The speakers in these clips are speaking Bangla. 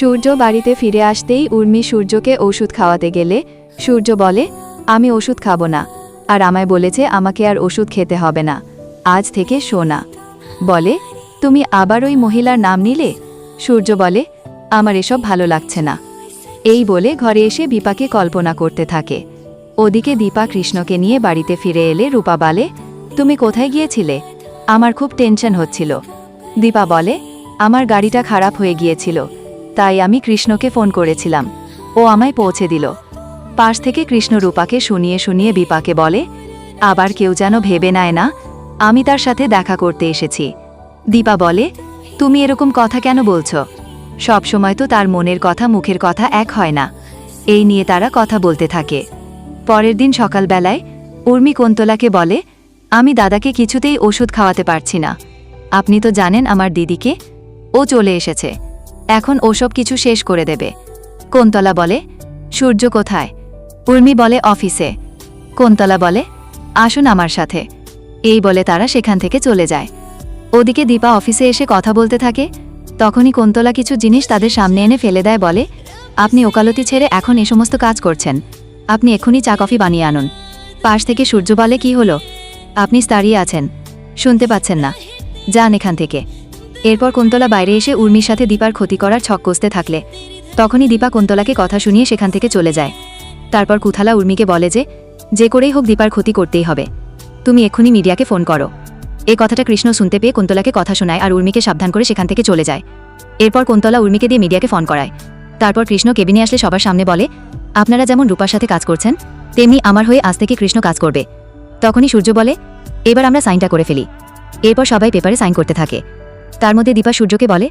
সূর্য বাড়িতে ফিরে আসতেই উর্মি সূর্যকে ওষুধ খাওয়াতে গেলে, সূর্য বলে, আমি ওষুধ খাব না। আর আমায় বলেছে, আমাকে আর ওষুধ খেতে হবে না। আজ থেকে শোনা। বলে, তুমি আবার ওই মহিলার নাম নিলে? সূর্য বলে, আমার এসব ভালো লাগছে না। এই বলে ঘরে এসে দীপাকে কল্পনা করতে থাকে। ওদিকে দীপা কৃষ্ণকে নিয়ে বাড়িতে ফিরে এলে রূপা বলে, তুমি কোথায় গিয়েছিলে? আমার খুব টেনশন হচ্ছিল। দীপা বলে, আমার গাড়িটা খারাপ হয়ে গিয়েছিল। তাই আমি কৃষ্ণকে ফোন করেছিলাম। ও আমায় পৌঁছে দিল। পাশ থেকে কৃষ্ণ রূপাকে শুনিয়ে শুনিয়ে বিপাকে বলে, আবার কেউ যেন ভেবে নেয় না, আমি তার সাথে দেখা করতে এসেছি। দীপা বলে, তুমি এরকম কথা কেন বলছ? সবসময় তো তার মনের কথা, মুখের কথা এক হয় না। এই নিয়ে তারা কথা বলতে থাকে। পরের দিন সকালবেলায় উর্মি কোন্তলাকে বলে, আমি দাদাকে কিছুতেই ওষুধ খাওয়াতে পারছি না। আপনি তো জানেন আমার দিদিকে। ও চলে এসেছে। এখন ওসব কিছু শেষ করে দেবে। কোন্তলা বলে? সূর্য কোথায়? উর্মি বলে, অফিসে। কোন্তলা বলে? আসুন আমার সাথে। এই বলে তারা সেখান থেকে চলে যায়। ওদিকে দীপা অফিসে এসে কথা বলতে থাকে। তখনই কোন্তলা কিছু জিনিস তাদের সামনে এনে ফেলে দেয়, বলে, আপনি ওকালতি ছেড়ে এখন এ সমস্ত কাজ করছেন। আপনি এক্ষুনি চা কফি বানিয়ে আনুন। পাশ থেকে সূর্য বলে, কি হলো? আপনি দাঁড়িয়ে আছেন। শুনতে পাচ্ছেন না। যান এখান থেকে। এরপর কুন্তলা বাইরে এসে উর্মির সাথে দীপার ক্ষতি করার ছক কষতে থাকলে। তখনই দীপা কুন্তলাকে কথা শুনিয়ে সেখান থেকে চলে যায়। তারপর কুথালা উর্মিকে বলে যে যে করেই হোক দীপার ক্ষতি করতেই হবে। তুমি এক্ষুনি মিডিয়াকে ফোন করো। এই কথাটা কৃষ্ণ শুনতে পেয়ে কুন্তলাকে কথা শোনায় আর উর্মিকে সাবধান করে সেখান থেকে চলে যায়। এরপর কুন্তলা উর্মিকে দিয়ে মিডিয়াকে ফোন করায়। তারপর কৃষ্ণ কেবিনে আসলে সবার সামনে বলে, আপনারা যেমন রূপার সাথে কাজ করছেন, তেমনি আমার হয়ে আজ থেকে কৃষ্ণ কাজ করবে। তখনই সূর্য বলে, এবার আমরা সাইনটা করে ফেলি। এরপর সবাই পেপারে সাইন করতে থাকে। তার মধ্যে দীপা সূর্যকে বলে,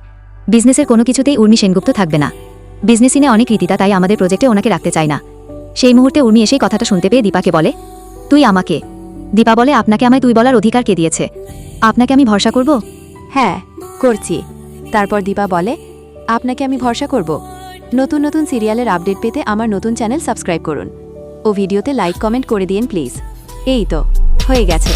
বিজনেসের কোনো কিছুতেই উর্মি সেনগুপ্ত থাকবে না। বিজনেস ইনে অনেক রীতিতা তাই আমাদের প্রজেক্টে ওনাকে রাখতে চায় না। সেই মুহূর্তে উর্মি এসেই কথাটা শুনতে পেয়ে দীপাকে বলে, তুই আমাকে। দীপা বলে, আপনাকে আমায় তুই বলার অধিকার কে দিয়েছে? আপনাকে আমি ভরসা করব? হ্যাঁ করছি। তারপর দীপা বলে, আপনাকে আমি ভরসা করব। নতুন নতুন সিরিয়ালের আপডেট পেতে আমার নতুন চ্যানেল সাবস্ক্রাইব করুন। ও ভিডিওতে লাইক, কমেন্ট করে দিন প্লিজ। এই তো, হয়ে গেছে।